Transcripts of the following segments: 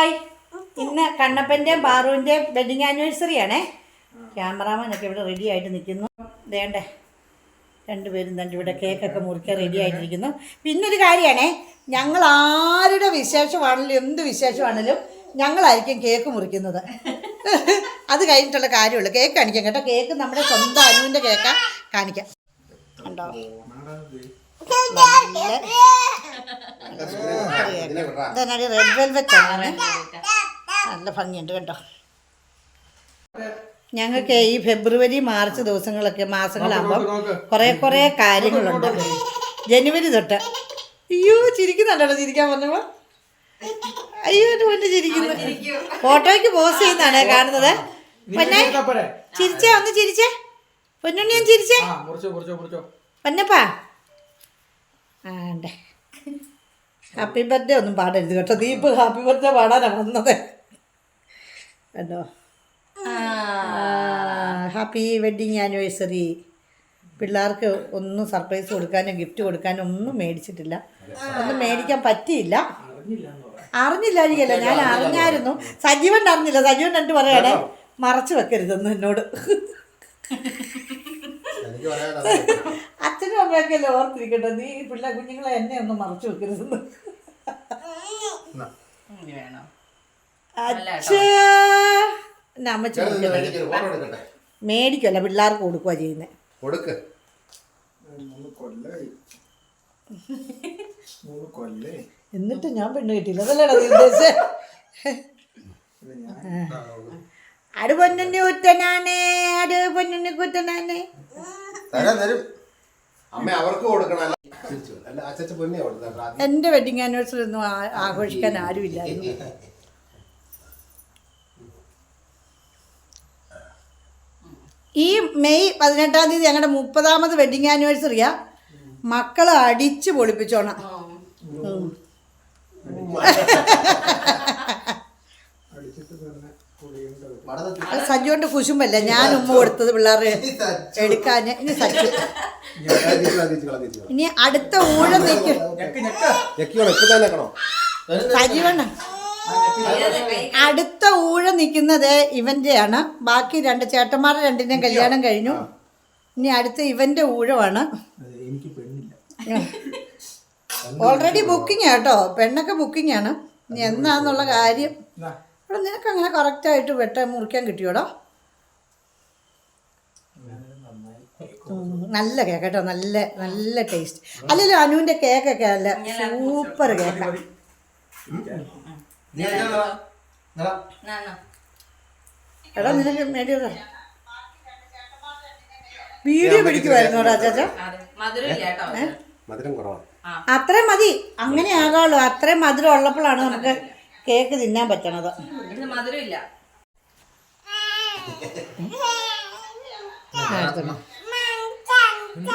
Hi. ഇന്ന് കണ്ണപ്പന്റെയും ബാറുവിന്റെയും wedding anniversary ആണേ. ക്യാമറാമാനൊക്കെ ഇവിടെ റെഡി ആയിട്ട് നിൽക്കുന്നു. വേണ്ടേ? രണ്ടുപേരും തന്നെ ഇവിടെ കേക്കൊക്കെ മുറിക്കാൻ റെഡി ആയിട്ടിരിക്കുന്നു. ഒരു കാര്യമാണേ ഞങ്ങൾ ആരുടെ വിശേഷമാണെങ്കിലും എന്ത് വിശേഷമാണെങ്കിലും ഞങ്ങളായിരിക്കും കേക്ക് മുറിക്കുന്നത്. അത് കഴിഞ്ഞിട്ടുള്ള കാര്യമുള്ളൂ. കേക്ക് കാണിക്കാം കേട്ടോ. കേക്ക് നമ്മുടെ സ്വന്തം അനുവിന്റെ കേക്കാണ് കാണിക്കാം. കണ്ടോ? നല്ല ഇതെന്നാടി റെഡ് വെൽവെറ്റ് ആണ് നല്ല ഭംഗിയുണ്ട് കേട്ടോ. ഞങ്ങൾക്ക് ഈ ഫെബ്രുവരി മാർച്ച് ദിവസങ്ങളൊക്കെ മാസങ്ങളാകുമ്പോൾ കുറേ കുറേ കാര്യങ്ങളുണ്ട്. ജനുവരി തൊട്ട്. അയ്യോ ചിരിക്കുന്നുണ്ടല്ലോ ചിരിക്കാൻ പറഞ്ഞപ്പോൾ അയ്യോ എന്റെ പൊന്ന് ചിരിക്കുന്നു. ഫോട്ടോയ്ക്ക് പോസ് ചെയ്യുന്നതാണ് കാണുന്നത്. പൊന്നെ ചിരിച്ചേ ഒന്ന് ചിരിച്ചേ. പൊന്നുണ്ണി ഞാൻ ചിരിച്ചേ പൊന്നപ്പാ. ആണ്ടേ. ഹാപ്പി ബർത്ത്ഡേ ഒന്നും പാടരുത് കേട്ടോ. ദീപ് ഹാപ്പി ബർത്ത്ഡേ പാടാനാണ് വന്നത്. കേട്ടോ ഹാപ്പി വെഡിങ് ആനിവേഴ്സറി പിള്ളേർക്ക് ഒന്നും സർപ്രൈസ് കൊടുക്കാനും ഗിഫ്റ്റ് കൊടുക്കാനും ഒന്നും മേടിച്ചിട്ടില്ല. ഒന്നും മേടിക്കാൻ പറ്റിയില്ല. അറിഞ്ഞില്ലായിരിക്കല്ല? ഞാൻ അറിഞ്ഞായിരുന്നു. സജീവൻ അറിഞ്ഞില്ല. സജീവൻ രണ്ട് പറയണേ. മറച്ചു വെക്കരുതെന്ന് എന്നോട്. അച്ഛനും അമ്മയൊക്കെ അല്ലേ ഓർത്തിരിക്കട്ടെ. നീ പിള്ളേ കുഞ്ഞുങ്ങളെ എന്നെ ഒന്നും മറച്ചു വെക്കരുതെന്ന്. എടുക്കട്ടെ? മേടിക്കല്ല പിള്ളേർക്ക് കൊടുക്കുക ചെയ്യുന്നത് കൊടുക്ക്. എന്നിട്ട് ഞാൻ പെണ്ണ് കിട്ടിയില്ല. അതല്ലേടാ ഉദ്ദേശിച്ചേ. അട് പൊന്നുണ്ണി കുത്തനാണേ അട് പൊന്നുണ്ണി കുത്തനാണേ. തരാൻ തരും. അമ്മ അവർക്ക് കൊടുക്കണം. എന്റെ വെഡിങ് ആനിവേഴ്സറി ഒന്നും ആഘോഷിക്കാൻ ആരുമില്ലായിരുന്നു ഈ മെയ് പതിനെട്ടാം തീയതി ഞങ്ങളുടെ മുപ്പതാമത് വെഡിങ് ആനിവേഴ്സറിയാ മക്കളെ അടിച്ചു പൊളിപ്പിച്ചോണം. അത് കുശുമ്പല്ല? ഞാൻ ഉമ്മ കൊടുത്തത് പിള്ളേർ എടുക്കാൻ. ഇനി സജു ഇനി അടുത്ത ഊഴം നിൽക്കും. സജീവണ്ണ അടുത്ത ഊഴം നിൽക്കുന്നത് ഇവന്റെയാണ്. ബാക്കി രണ്ട് ചേട്ടന്മാരുടെ രണ്ടിന്റെയും കല്യാണം കഴിഞ്ഞു. ഇനി അടുത്ത ഇവന്റെ ഊഴമാണ്. എനിക്ക് പെണ്ണില്ല. ഓൾറെഡി ബുക്കിംഗ് ആട്ടോ പെണ്ണൊക്കെ ബുക്കിംഗ് ആണ്. ഇനി എന്നാന്നുള്ള കാര്യം. ഇവിടെ നിനക്ക് അങ്ങനെ കറക്റ്റായിട്ട് വെട്ട മുറിക്കാൻ കിട്ടിയോടാ? നല്ല കേക്ക് കേട്ടോ നല്ല നല്ല ടേസ്റ്റ് അല്ലല്ലോ അനുവിന്റെ കേക്കൊക്കെ അല്ല സൂപ്പർ കേക്കാണ് എടാ നിനക്ക് മേടിയതാ വീഡിയോ പിടിക്കുമായിരുന്നോടാ ചാച്ച മധുരം കുറവാണ് അത്രയും മതി. അങ്ങനെ ആകാവുള്ളൂ അത്രയും മധുരം ഉള്ളപ്പോഴാണ് നമുക്ക് കേക്ക് തിന്നാൻ പറ്റണത്. മധുരമില്ല.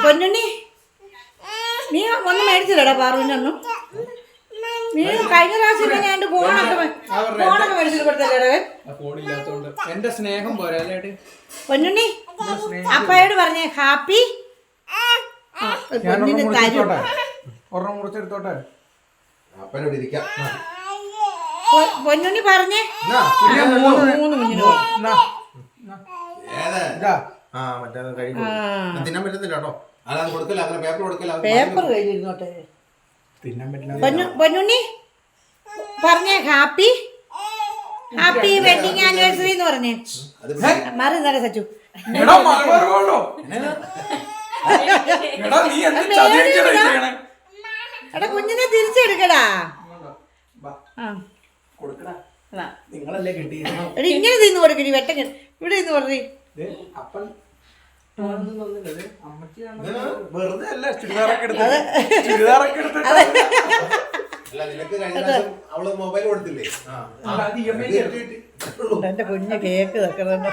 പൊന്നുണ്ണി നീ ഒന്ന് മേടിച്ചില്ലടാ പാറുവിനൊന്നും നീ കഴിഞ്ഞ പ്രാവശ്യം ഞാൻ ഫോണൊക്കെ ഫോണൊക്കെ മേടിച്ചിട്ട് എന്റെ സ്നേഹം പോരാ പൊന്നുണ്ണി അപ്പയോട് പറഞ്ഞേ ഹാപ്പി? പൊന്നിന് ഒരെണ്ണം തരും. മുറിച്ചെടുത്തോട്ടെ? ഒരെണ്ണം മുറിച്ചെടുത്തോട്ടെ? അപ്പനോട് ഇരിക്കാം. പൊന്നുണ്ണി പറഞ്ഞേ. മൂന്ന് കുഞ്ഞിന് തിന്നാൻ കേട്ടോ. അല്ലാതെ കൊടുക്കില്ല അങ്ങനെ പേപ്പർ കൊടുക്കില്ല പേപ്പർ കഴിഞ്ഞിരുന്നോട്ടെ. തിന്നാൻ പറ്റില്ല. പൊന്നുണ്ണി പറഞ്ഞേ ഹാപ്പി. ഹാപ്പി വെഡിങ് ആനിവേഴ്സറി എന്ന് പറഞ്ഞേ. മാറി നേരെ സച്ചു. എടാ കുഞ്ഞിനെ തിരിച്ചെടുക്കടാ. ആ. കൊടുക്കടാ. നിങ്ങളല്ലേ കിട്ടി എടി ഇങ്ങനെ തിന്നു കൊടുക്കടി വെട്ടങ്ങ. ഇവിടെ നിന്ന് പറഞ്ഞു. അപ്പൻ വെറുതെ അല്ല ചുരിദാറൊക്കെ എടുത്ത് ചുരിദാറൊക്കെ എടുത്തിട്ട് അല്ല നിനക്ക് കഴിഞ്ഞ പ്രാവശ്യം അവൾ മൊബൈൽ കൊടുത്തില്ലേ? കിട്ടി. എന്റെ കുഞ്ഞ് കേക്ക് വെക്കണുണ്ട്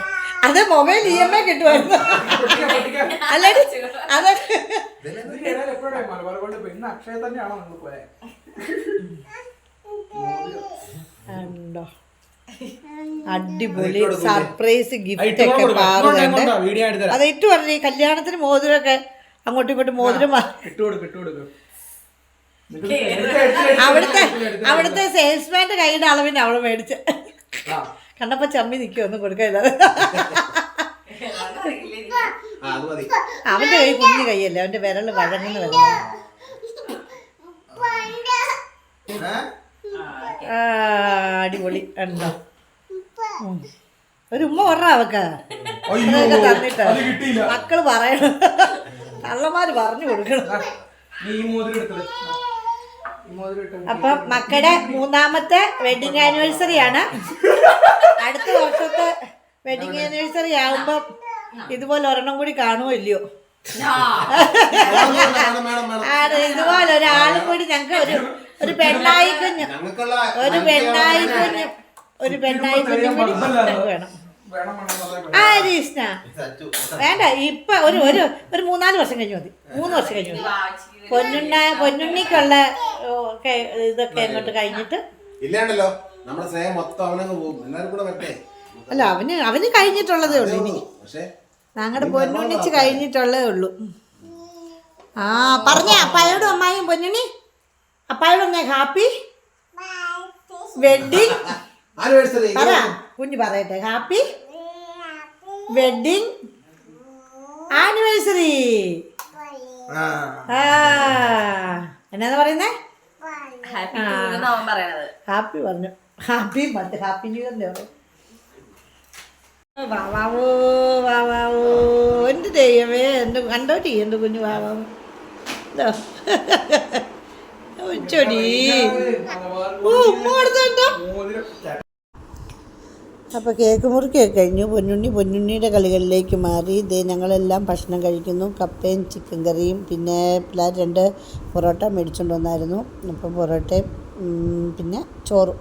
അത് മൊബൈൽ ഇ എം ഐ കിട്ടുമായിരുന്നു പൊട്ടിക്കാം, പൊട്ടിക്കാം. അല്ലേ അത് ഇത് മലബാർ കൊണ്ട് ഇന്ന് അക്ഷയ തന്നെയാണോ നിങ്ങൾ പോയെ? ഉണ്ടോ അടിപൊളി സർപ്രൈസ് ഗിഫ്റ്റ് ഒക്കെ തരാം. അത് ഇട്ട് പറഞ്ഞു കല്യാണത്തിന് മോതിരമൊക്കെ അങ്ങോട്ടും ഇങ്ങോട്ടും മോതിരം. അവിടുത്തെ അവിടുത്തെ സെയിൽസ്മാന്റെ കൈയുടെ അളവിന് അവൾ മേടിച്ച്. കണ്ടപ്പോ ചമ്മി നിൽക്കും ഒന്നും കൊടുക്കില്ല അവന്റെ കൈ കുഞ്ഞു കൈയല്ലേ അവന്റെ വിരൽ വഴങ്ങുന്ന? ആ അടിപൊളി. ഉണ്ടോ ഒരു ഉമ്മ പറഞ്ഞ അവക്ക്. തന്നിട്ട് മക്കൾ പറയണം. കള്ളന്മാര് പറഞ്ഞു കൊടുക്കണം. അപ്പൊ മക്കളുടെ മൂന്നാമത്തെ വെഡിങ് ആനിവേഴ്സറി ആണ്. അടുത്ത വർഷത്തെ വെഡിങ് ആനിവേഴ്സറി ആകുമ്പോ ഇതുപോലെ ഒരെണ്ണം കൂടി കാണുമോ ഇല്ലയോ? ഇതുപോലെ ഒരാളും കൂടി ഞങ്ങൾക്ക് ഒരു ഒരു പെണ്ണായി കുഞ്ഞ്. ഒരു പെണ്ണായി കുഞ്ഞ്. ഒരു പെണ്ണായി കുഞ്ഞും കൂടി വേണം. ആ രീഷ്ണ. വേണ്ട ഇപ്പൊ ഒരു ഒരു ഒരു മൂന്നാൽ വർഷം കഴിഞ്ഞു മതി. മൂന്ന് വർഷം കഴിഞ്ഞു മതി. പൊന്നുണ്ണ പൊന്നുണ്ണിക്കുള്ള ഒക്കെ ഇതൊക്കെ അങ്ങോട്ട് കഴിഞ്ഞിട്ട്. ഇല്ലാണ്ടല്ലോ നമ്മുടെ സ്നേഹം മൊത്തം അവനങ്ങ് പോകും. എല്ലാരും കൂടെ പറ്റേ അല്ല അവന് അവന് കഴിഞ്ഞിട്ടുള്ളതേ ഉള്ളൂ ഇനി. ഞങ്ങളുടെ പൊന്നുണ്ണിച്ച് കഴിഞ്ഞിട്ടുള്ളതേ ഉള്ളൂ. ആ പറഞ്ഞ അപ്പായോടും അമ്മായും പൊന്നുണ്ണി? അപ്പായോടും ഒന്നേ ഹാപ്പി? വെഡിങ് ആനിവേഴ്സറി കുഞ്ഞു പറയട്ടെ. ഹാപ്പി? വെഡിങ് ആനിവേഴ്സറി ആ. ആ. എന്നാന്ന് പറയുന്നേ? ഹാപ്പി പറഞ്ഞു. ഹാപ്പി മറ്റേ ഹാപ്പി ന്യൂ ഇയർ പറയും വാവാവോ വാവാവോ എന്ത് ദൈവമേ? എന്ത് കണ്ടോട്ടി എന്ത് കുഞ്ഞു വാവാവോ ഉമ്മ അപ്പോൾ കേക്ക് മുറിക്കൊക്കെ കഴിഞ്ഞു. പൊന്നുണ്ണി പൊന്നുണ്ണിയുടെ കളികളിലേക്ക് മാറി. ഇതേ ഞങ്ങളെല്ലാം ഭക്ഷണം കഴിക്കുന്നു. കപ്പയും ചിക്കൻ കറിയും. പിന്നെ പിള്ളേർ രണ്ട് പൊറോട്ട മേടിച്ചുകൊണ്ട് വന്നായിരുന്നു. അപ്പം പൊറോട്ടയും പിന്നെ ചോറും.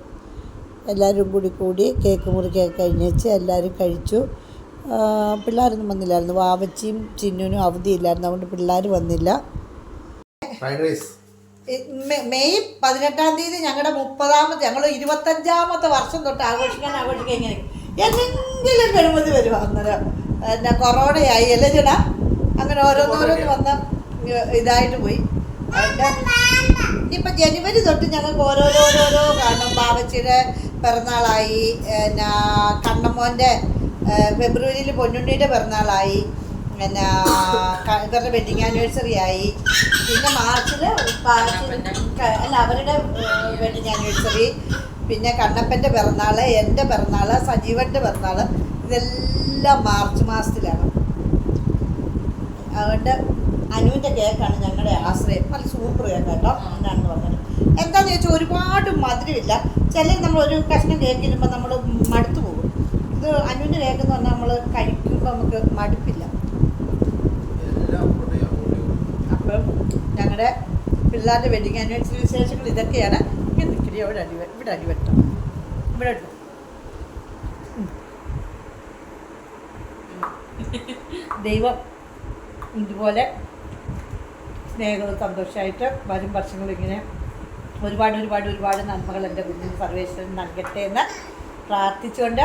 എല്ലാവരും കൂടി കൂടി കേക്ക് മുറിക്കൊക്കെ കഴിഞ്ഞേച്ച് എല്ലാവരും കഴിച്ചു. പിള്ളേരൊന്നും വന്നില്ലായിരുന്നു. വാവച്ചിയും ചിന്നുനും അവധിയില്ലായിരുന്നു. അതുകൊണ്ട് പിള്ളേർ വന്നില്ല. ഫ്രൈഡ് റൈസ് മെയ് പതിനെട്ടാം തീയതി ഞങ്ങളുടെ മുപ്പതാമത്തെ ഞങ്ങൾ ഇരുപത്തഞ്ചാമത്തെ വർഷം തൊട്ട് ആഘോഷിക്കാൻ ആഘോഷിക്കാൻ എന്തെങ്കിലും കഴിമതി വരും അന്നേരം. എന്നെ കൊറോണയായി അല്ലേ ചേട്ടാ? അങ്ങനെ ഓരോന്നോരോന്ന് വന്ന ഇതായിട്ട് പോയി. ഇപ്പം ജനുവരി തൊട്ട് ഞങ്ങൾക്ക് ഓരോരോരോരോ കാണും. ബാബച്ചിയുടെ പിറന്നാളായി എന്നാ കണ്ണമ്മോന്റെ ഫെബ്രുവരിയിൽ പൊന്നുണ്ണിയുടെ പിറന്നാളായി പിന്നെ ഇവരുടെ വെഡിങ് ആനിവേഴ്സറി ആയി. പിന്നെ മാർച്ചിൽ അല്ല അവരുടെ വെഡിങ് ആനിവേഴ്സറി പിന്നെ കണ്ണപ്പന്റെ പിറന്നാൾ എന്റെ പിറന്നാൾ സജീവന്റെ പിറന്നാൾ ഇതെല്ലാം മാർച്ച് മാസത്തിലാണ്. അതുകൊണ്ട് അനുവിന്റെ കേക്കാണ് ഞങ്ങളുടെ ആശ്രയം. നല്ല സൂപ്പർ കേക്ക് കേട്ടോ എന്നാണ് പറഞ്ഞത്. എന്താണെന്ന് ചോദിച്ചാൽ ഒരുപാട് മധുരമില്ല. ചില നമ്മൾ ഒരു കഷ്ണം കേക്ക് ഇടുമ്പോൾ നമ്മൾ മടുത്തു പോകും. ഇത് അനുവിന്റെ കേക്ക് എന്ന് പറഞ്ഞാൽ നമ്മൾ കഴിക്കുമ്പോൾ നമുക്ക് മടുപ്പില്ല എല്ലാം അങ്ങോട്ട് അങ്ങോട്ട് അപ്പം ഞങ്ങളുടെ പിള്ളേരുടെ വെഡിങ് ആനിവേഴ്സറി വിശേഷങ്ങൾ ഇതൊക്കെയാണ്. ഇങ്ങനെ നിൽക്കരി അവിടെ അടി ഇവിടെ അടിവെട്ടം ഇവിടെ ഇട്ടു. ദൈവം ഇതുപോലെ സ്നേഹവും സന്തോഷമായിട്ട് വരും വർഷങ്ങളും ഇങ്ങനെ ഒരുപാട് ഒരുപാട് ഒരുപാട് നന്മകൾ എന്റെ കുഞ്ഞിന് സർവേശ്വരൻ നൽകട്ടെ എന്ന് പ്രാർത്ഥിച്ചുകൊണ്ട്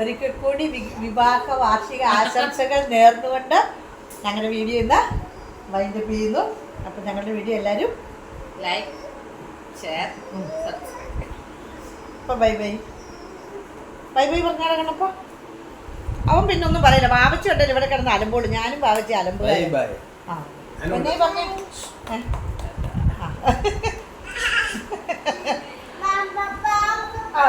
ഒരിക്കൽ കൂടി വിവാഹ വാർഷിക ആശംസകൾ നേർന്നുകൊണ്ട് ഞങ്ങളുടെ വീഡിയോ ഇന്ന് വൈൻഡപ്പ് ചെയ്യുന്നു. അപ്പം ഞങ്ങളുടെ വീഡിയോ എല്ലാവരും ലൈക്ക് ഷെയർ സബ്സ്ക്രൈബ് അപ്പം ബൈ ബൈ ബൈ ബൈ പറഞ്ഞാൽ കണപ്പോ അവൻ പിന്നെ ഒന്നും പറയില്ല. വാവച്ചു ഉണ്ടല്ലോ ഇവിടെ കിടന്ന് അലമ്പോളൂ ഞാനും വാവച്ച അലമ്പ് ബൈ ബൈ ആ. പിന്നെ പറഞ്ഞേ. ആ.